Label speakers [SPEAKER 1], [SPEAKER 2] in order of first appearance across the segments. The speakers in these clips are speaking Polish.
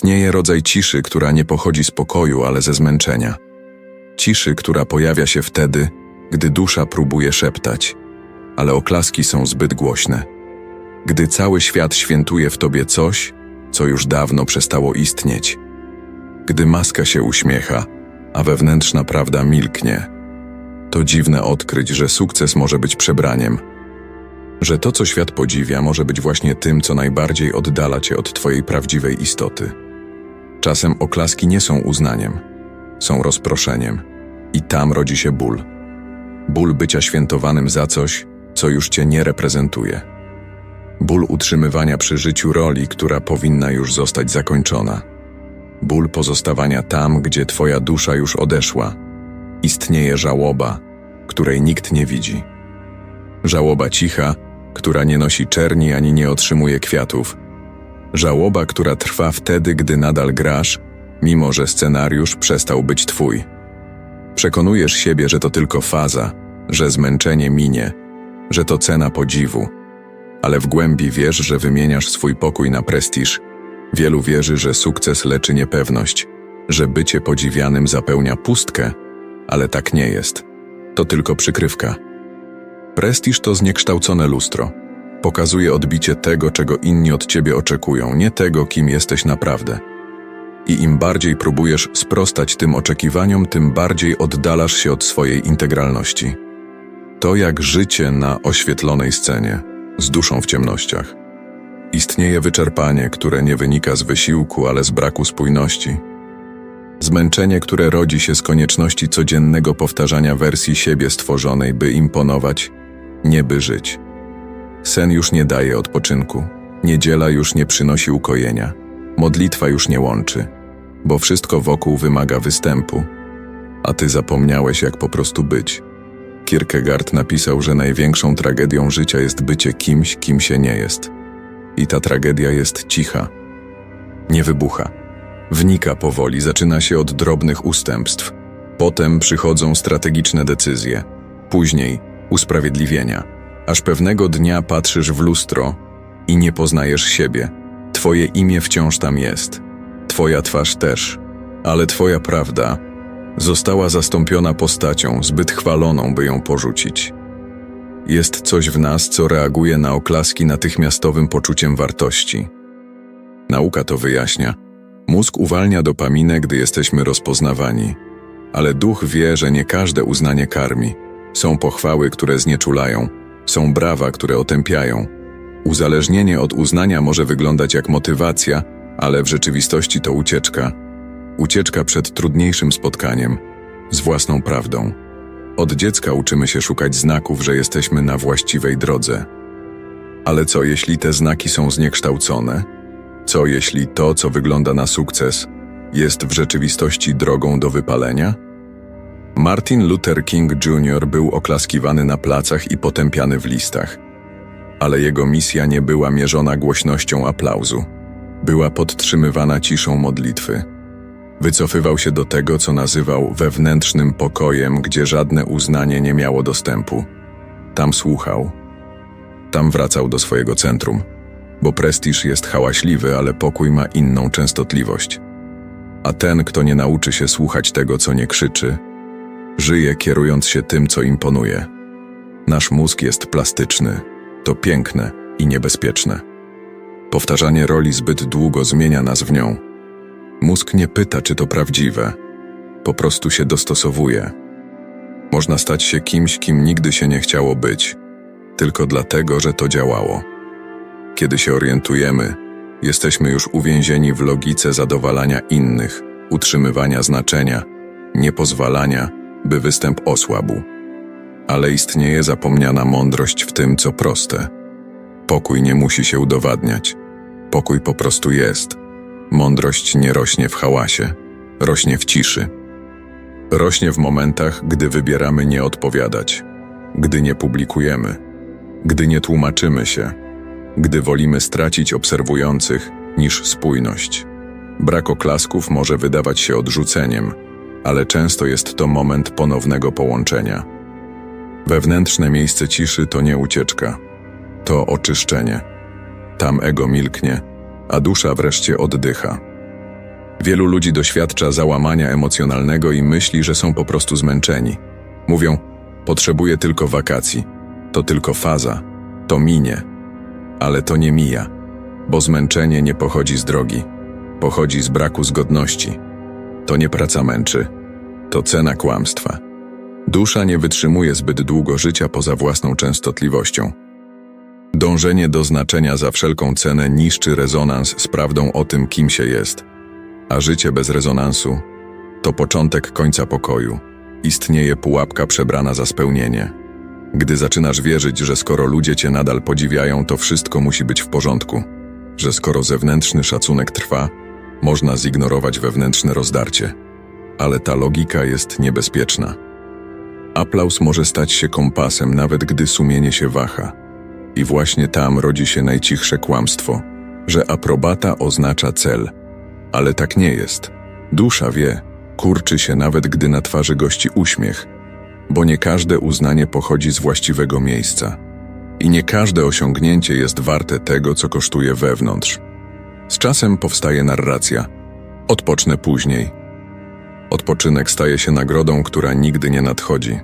[SPEAKER 1] Istnieje rodzaj ciszy, która nie pochodzi z pokoju, ale ze zmęczenia. Ciszy, która pojawia się wtedy, gdy dusza próbuje szeptać, ale oklaski są zbyt głośne. Gdy cały świat świętuje w tobie coś, co już dawno przestało istnieć. Gdy maska się uśmiecha, a wewnętrzna prawda milknie. To dziwne odkryć, że sukces może być przebraniem. Że to, co świat podziwia, może być właśnie tym, co najbardziej oddala cię od twojej prawdziwej istoty. Czasem oklaski nie są uznaniem, są rozproszeniem. I tam rodzi się ból. Ból bycia świętowanym za coś, co już cię nie reprezentuje. Ból utrzymywania przy życiu roli, która powinna już zostać zakończona. Ból pozostawania tam, gdzie twoja dusza już odeszła. Istnieje żałoba, której nikt nie widzi. Żałoba cicha, która nie nosi czerni ani nie otrzymuje kwiatów. Żałoba, która trwa wtedy, gdy nadal grasz, mimo że scenariusz przestał być twój. Przekonujesz siebie, że to tylko faza, że zmęczenie minie, że to cena podziwu. Ale w głębi wiesz, że wymieniasz swój pokój na prestiż. Wielu wierzy, że sukces leczy niepewność, że bycie podziwianym zapełnia pustkę, ale tak nie jest. To tylko przykrywka. Prestiż to zniekształcone lustro. Pokazuje odbicie tego, czego inni od ciebie oczekują, nie tego, kim jesteś naprawdę. I im bardziej próbujesz sprostać tym oczekiwaniom, tym bardziej oddalasz się od swojej integralności. To jak życie na oświetlonej scenie, z duszą w ciemnościach. Istnieje wyczerpanie, które nie wynika z wysiłku, ale z braku spójności. Zmęczenie, które rodzi się z konieczności codziennego powtarzania wersji siebie stworzonej, by imponować, nie by żyć. Sen już nie daje odpoczynku, niedziela już nie przynosi ukojenia, modlitwa już nie łączy, bo wszystko wokół wymaga występu, a ty zapomniałeś, jak po prostu być. Kierkegaard napisał, że największą tragedią życia jest bycie kimś, kim się nie jest. I ta tragedia jest cicha. Nie wybucha. Wnika powoli, zaczyna się od drobnych ustępstw. Potem przychodzą strategiczne decyzje. Później usprawiedliwienia. Aż pewnego dnia patrzysz w lustro i nie poznajesz siebie. Twoje imię wciąż tam jest. Twoja twarz też. Ale twoja prawda została zastąpiona postacią zbyt chwaloną, by ją porzucić. Jest coś w nas, co reaguje na oklaski natychmiastowym poczuciem wartości. Nauka to wyjaśnia. Mózg uwalnia dopaminę, gdy jesteśmy rozpoznawani, ale duch wie, że nie każde uznanie karmi. Są pochwały, które znieczulają, są brawa, które otępiają. Uzależnienie od uznania może wyglądać jak motywacja, ale w rzeczywistości to ucieczka. Ucieczka przed trudniejszym spotkaniem z własną prawdą. Od dziecka uczymy się szukać znaków, że jesteśmy na właściwej drodze. Ale co jeśli te znaki są zniekształcone? Co jeśli to, co wygląda na sukces, jest w rzeczywistości drogą do wypalenia? Martin Luther King Jr. był oklaskiwany na placach i potępiany w listach. Ale jego misja nie była mierzona głośnością aplauzu. Była podtrzymywana ciszą modlitwy. Wycofywał się do tego, co nazywał wewnętrznym pokojem, gdzie żadne uznanie nie miało dostępu. Tam słuchał. Tam wracał do swojego centrum, bo prestiż jest hałaśliwy, ale pokój ma inną częstotliwość. A ten, kto nie nauczy się słuchać tego, co nie krzyczy, żyje kierując się tym, co imponuje. Nasz mózg jest plastyczny, to piękne i niebezpieczne. Powtarzanie roli zbyt długo zmienia nas w nią. Mózg nie pyta, czy to prawdziwe, po prostu się dostosowuje. Można stać się kimś, kim nigdy się nie chciało być, tylko dlatego, że to działało. Kiedy się orientujemy, jesteśmy już uwięzieni w logice zadowalania innych, utrzymywania znaczenia, niepozwalania, by występ osłabł. Ale istnieje zapomniana mądrość w tym, co proste. Pokój nie musi się udowadniać. Pokój po prostu jest. Mądrość nie rośnie w hałasie, rośnie w ciszy. Rośnie w momentach, gdy wybieramy nie odpowiadać, gdy nie publikujemy, gdy nie tłumaczymy się, gdy wolimy stracić obserwujących niż spójność. Brak oklasków może wydawać się odrzuceniem, ale często jest to moment ponownego połączenia. Wewnętrzne miejsce ciszy to nie ucieczka, to oczyszczenie. Tam ego milknie, a dusza wreszcie oddycha. Wielu ludzi doświadcza załamania emocjonalnego i myśli, że są po prostu zmęczeni. Mówią: Potrzebuję tylko wakacji. To tylko faza. To minie. Ale to nie mija, bo zmęczenie nie pochodzi z drogi. Pochodzi z braku zgodności. To nie praca męczy, to cena kłamstwa. Dusza nie wytrzymuje zbyt długo życia poza własną częstotliwością. Dążenie do znaczenia za wszelką cenę niszczy rezonans z prawdą o tym, kim się jest. A życie bez rezonansu to początek końca pokoju. Istnieje pułapka przebrana za spełnienie. Gdy zaczynasz wierzyć, że skoro ludzie cię nadal podziwiają, to wszystko musi być w porządku, że skoro zewnętrzny szacunek trwa, można zignorować wewnętrzne rozdarcie. Ale ta logika jest niebezpieczna. Aplauz może stać się kompasem, nawet gdy sumienie się waha. I właśnie tam rodzi się najcichsze kłamstwo, że aprobata oznacza cel. Ale tak nie jest. Dusza wie, kurczy się nawet gdy na twarzy gości uśmiech, bo nie każde uznanie pochodzi z właściwego miejsca. I nie każde osiągnięcie jest warte tego, co kosztuje wewnątrz. Z czasem powstaje narracja. Odpocznę później. Odpoczynek staje się nagrodą, która nigdy nie nadchodzi.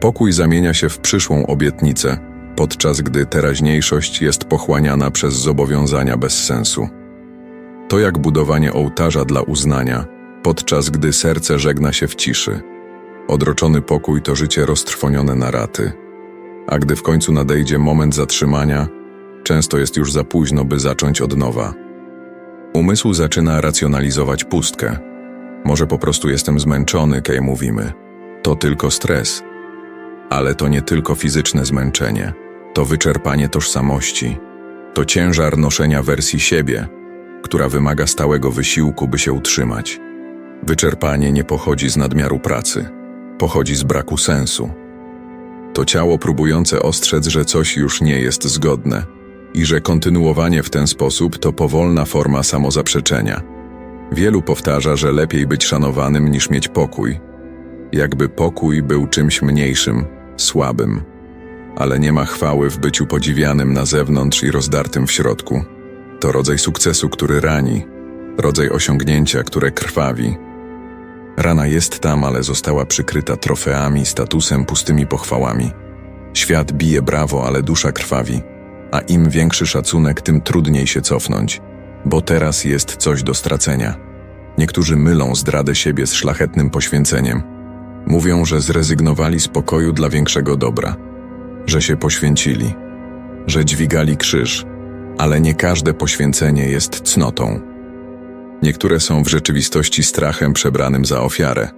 [SPEAKER 1] Pokój zamienia się w przyszłą obietnicę, podczas gdy teraźniejszość jest pochłaniana przez zobowiązania bez sensu. To jak budowanie ołtarza dla uznania, podczas gdy serce żegna się w ciszy. Odroczony pokój to życie roztrwonione na raty. A gdy w końcu nadejdzie moment zatrzymania, często jest już za późno, by zacząć od nowa. Umysł zaczyna racjonalizować pustkę. Może po prostu jestem zmęczony, kiedy mówimy. To tylko stres. Ale to nie tylko fizyczne zmęczenie. To wyczerpanie tożsamości. To ciężar noszenia wersji siebie, która wymaga stałego wysiłku, by się utrzymać. Wyczerpanie nie pochodzi z nadmiaru pracy, pochodzi z braku sensu. To ciało próbujące ostrzec, że coś już nie jest zgodne i że kontynuowanie w ten sposób to powolna forma samozaprzeczenia. Wielu powtarza, że lepiej być szanowanym niż mieć pokój. Jakby pokój był czymś mniejszym, słabym. Ale nie ma chwały w byciu podziwianym na zewnątrz i rozdartym w środku. To rodzaj sukcesu, który rani, rodzaj osiągnięcia, które krwawi. Rana jest tam, ale została przykryta trofeami, statusem, pustymi pochwałami. Świat bije brawo, ale dusza krwawi. A im większy szacunek, tym trudniej się cofnąć, bo teraz jest coś do stracenia. Niektórzy mylą zdradę siebie z szlachetnym poświęceniem. Mówią, że zrezygnowali z pokoju dla większego dobra, że się poświęcili, że dźwigali krzyż, ale nie każde poświęcenie jest cnotą. Niektóre są w rzeczywistości strachem przebranym za ofiarę,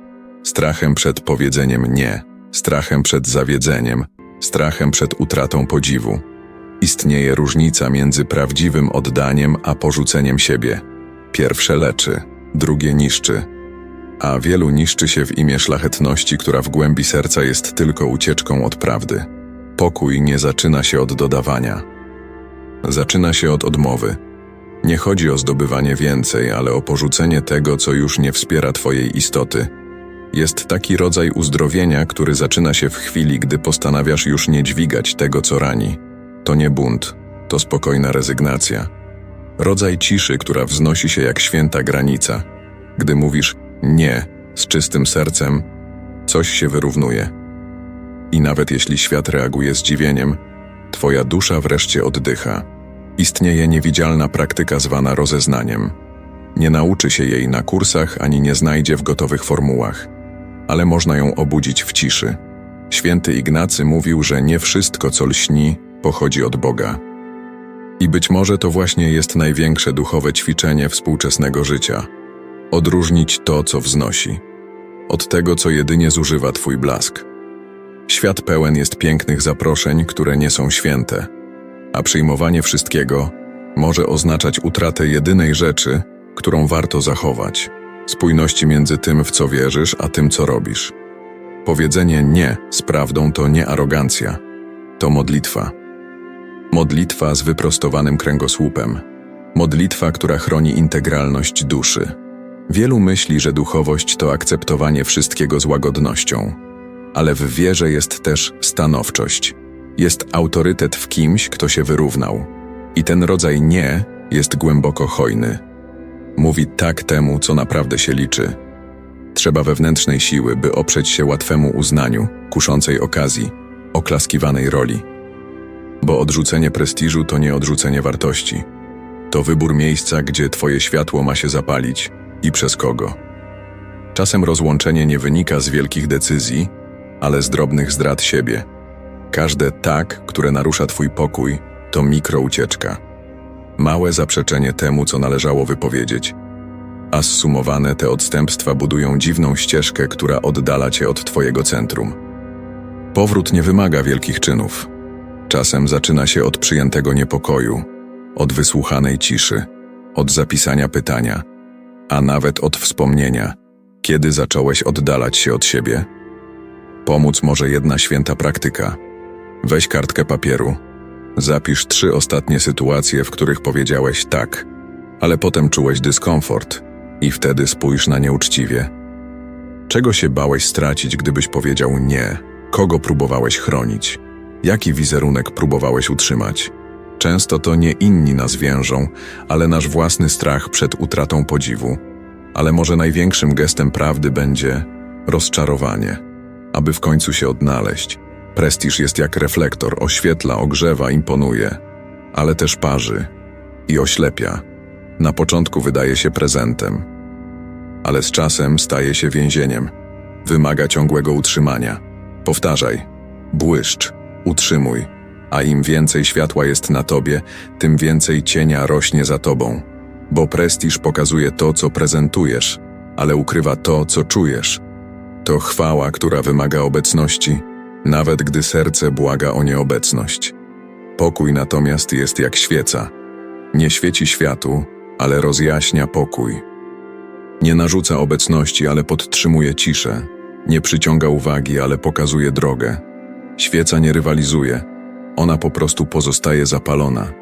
[SPEAKER 1] strachem przed powiedzeniem nie, strachem przed zawiedzeniem, strachem przed utratą podziwu. Istnieje różnica między prawdziwym oddaniem a porzuceniem siebie. Pierwsze leczy, drugie niszczy, a wielu niszczy się w imię szlachetności, która w głębi serca jest tylko ucieczką od prawdy. Pokój nie zaczyna się od dodawania. Zaczyna się od odmowy. Nie chodzi o zdobywanie więcej, ale o porzucenie tego, co już nie wspiera Twojej istoty. Jest taki rodzaj uzdrowienia, który zaczyna się w chwili, gdy postanawiasz już nie dźwigać tego, co rani. To nie bunt, to spokojna rezygnacja. Rodzaj ciszy, która wznosi się jak święta granica. Gdy mówisz nie z czystym sercem, coś się wyrównuje. I nawet jeśli świat reaguje zdziwieniem, Twoja dusza wreszcie oddycha. Istnieje niewidzialna praktyka zwana rozeznaniem. Nie nauczy się jej na kursach ani nie znajdzie w gotowych formułach, ale można ją obudzić w ciszy. Święty Ignacy mówił, że nie wszystko, co lśni, pochodzi od Boga. I być może to właśnie jest największe duchowe ćwiczenie współczesnego życia odróżnić to, co wznosi, od tego, co jedynie zużywa Twój blask. Świat pełen jest pięknych zaproszeń, które nie są święte, a przyjmowanie wszystkiego może oznaczać utratę jedynej rzeczy, którą warto zachować spójności między tym, w co wierzysz, a tym, co robisz. Powiedzenie nie z prawdą to nie arogancja, to modlitwa. Modlitwa z wyprostowanym kręgosłupem. Modlitwa, która chroni integralność duszy. Wielu myśli, że duchowość to akceptowanie wszystkiego z łagodnością, ale w wierze jest też stanowczość. Jest autorytet w kimś, kto się wyrównał. I ten rodzaj nie jest głęboko hojny. Mówi tak temu, co naprawdę się liczy. Trzeba wewnętrznej siły, by oprzeć się łatwemu uznaniu, kuszącej okazji, oklaskiwanej roli. Bo odrzucenie prestiżu to nie odrzucenie wartości. To wybór miejsca, gdzie twoje światło ma się zapalić i przez kogo. Czasem rozłączenie nie wynika z wielkich decyzji, ale z drobnych zdrad siebie. Każde tak, które narusza twój pokój, to mikroucieczka. Małe zaprzeczenie temu, co należało wypowiedzieć. A zsumowane te odstępstwa budują dziwną ścieżkę, która oddala cię od twojego centrum. Powrót nie wymaga wielkich czynów. Czasem zaczyna się od przyjętego niepokoju, od wysłuchanej ciszy, od zapisania pytania, a nawet od wspomnienia, kiedy zacząłeś oddalać się od siebie. Pomóc może jedna święta praktyka. Weź kartkę papieru, zapisz trzy ostatnie sytuacje, w których powiedziałeś tak, ale potem czułeś dyskomfort i wtedy spójrz na nie uczciwie. Czego się bałeś stracić, gdybyś powiedział nie? Kogo próbowałeś chronić? Jaki wizerunek próbowałeś utrzymać? Często to nie inni nas więżą, ale nasz własny strach przed utratą podziwu. Ale może największym gestem prawdy będzie rozczarowanie, aby w końcu się odnaleźć. Prestiż jest jak reflektor, oświetla, ogrzewa, imponuje, ale też parzy i oślepia. Na początku wydaje się prezentem, ale z czasem staje się więzieniem. Wymaga ciągłego utrzymania. Powtarzaj, błyszcz, utrzymuj, a im więcej światła jest na tobie, tym więcej cienia rośnie za tobą. Bo prestiż pokazuje to, co prezentujesz, ale ukrywa to, co czujesz. To chwała, która wymaga obecności, nawet gdy serce błaga o nieobecność. Pokój natomiast jest jak świeca. Nie świeci światu, ale rozjaśnia pokój. Nie narzuca obecności, ale podtrzymuje ciszę. Nie przyciąga uwagi, ale pokazuje drogę. Świeca nie rywalizuje, ona po prostu pozostaje zapalona.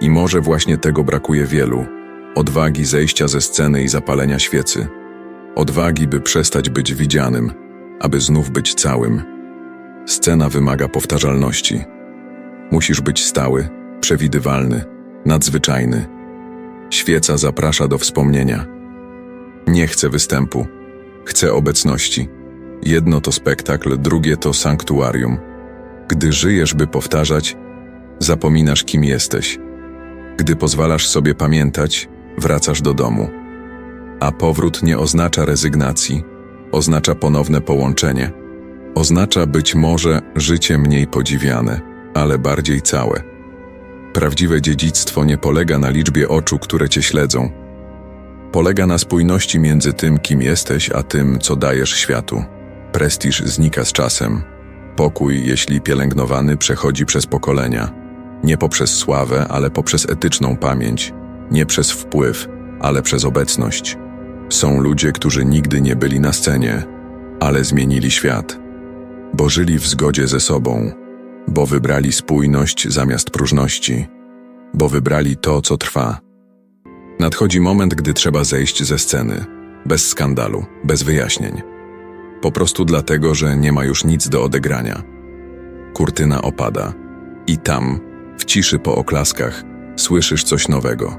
[SPEAKER 1] I może właśnie tego brakuje wielu odwagi zejścia ze sceny i zapalenia świecy. Odwagi, by przestać być widzianym, aby znów być całym. Scena wymaga powtarzalności. Musisz być stały, przewidywalny, nadzwyczajny. Świeca zaprasza do wspomnienia. Nie chcę występu, chcę obecności. Jedno to spektakl, drugie to sanktuarium. Gdy żyjesz, by powtarzać, zapominasz, kim jesteś. Gdy pozwalasz sobie pamiętać, wracasz do domu. A powrót nie oznacza rezygnacji, oznacza ponowne połączenie. Oznacza być może życie mniej podziwiane, ale bardziej całe. Prawdziwe dziedzictwo nie polega na liczbie oczu, które cię śledzą. Polega na spójności między tym, kim jesteś, a tym, co dajesz światu. Prestiż znika z czasem. Pokój, jeśli pielęgnowany, przechodzi przez pokolenia. Nie poprzez sławę, ale poprzez etyczną pamięć. Nie przez wpływ, ale przez obecność. Są ludzie, którzy nigdy nie byli na scenie, ale zmienili świat. Bo żyli w zgodzie ze sobą, bo wybrali spójność zamiast próżności, bo wybrali to, co trwa. Nadchodzi moment, gdy trzeba zejść ze sceny, bez skandalu, bez wyjaśnień. Po prostu dlatego, że nie ma już nic do odegrania. Kurtyna opada i tam, w ciszy po oklaskach, słyszysz coś nowego.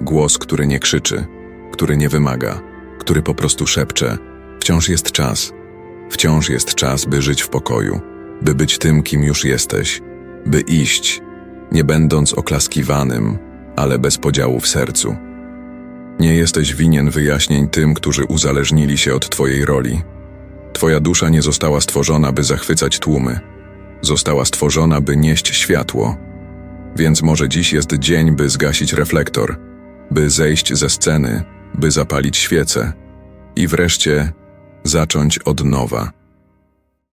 [SPEAKER 1] Głos, który nie krzyczy, który nie wymaga, który po prostu szepcze: Wciąż jest czas. Wciąż jest czas, by żyć w pokoju, by być tym, kim już jesteś, by iść, nie będąc oklaskiwanym, ale bez podziału w sercu. Nie jesteś winien wyjaśnień tym, którzy uzależnili się od Twojej roli. Twoja dusza nie została stworzona, by zachwycać tłumy. Została stworzona, by nieść światło. Więc może dziś jest dzień, by zgasić reflektor, by zejść ze sceny, by zapalić świecę i wreszcie zacząć od nowa.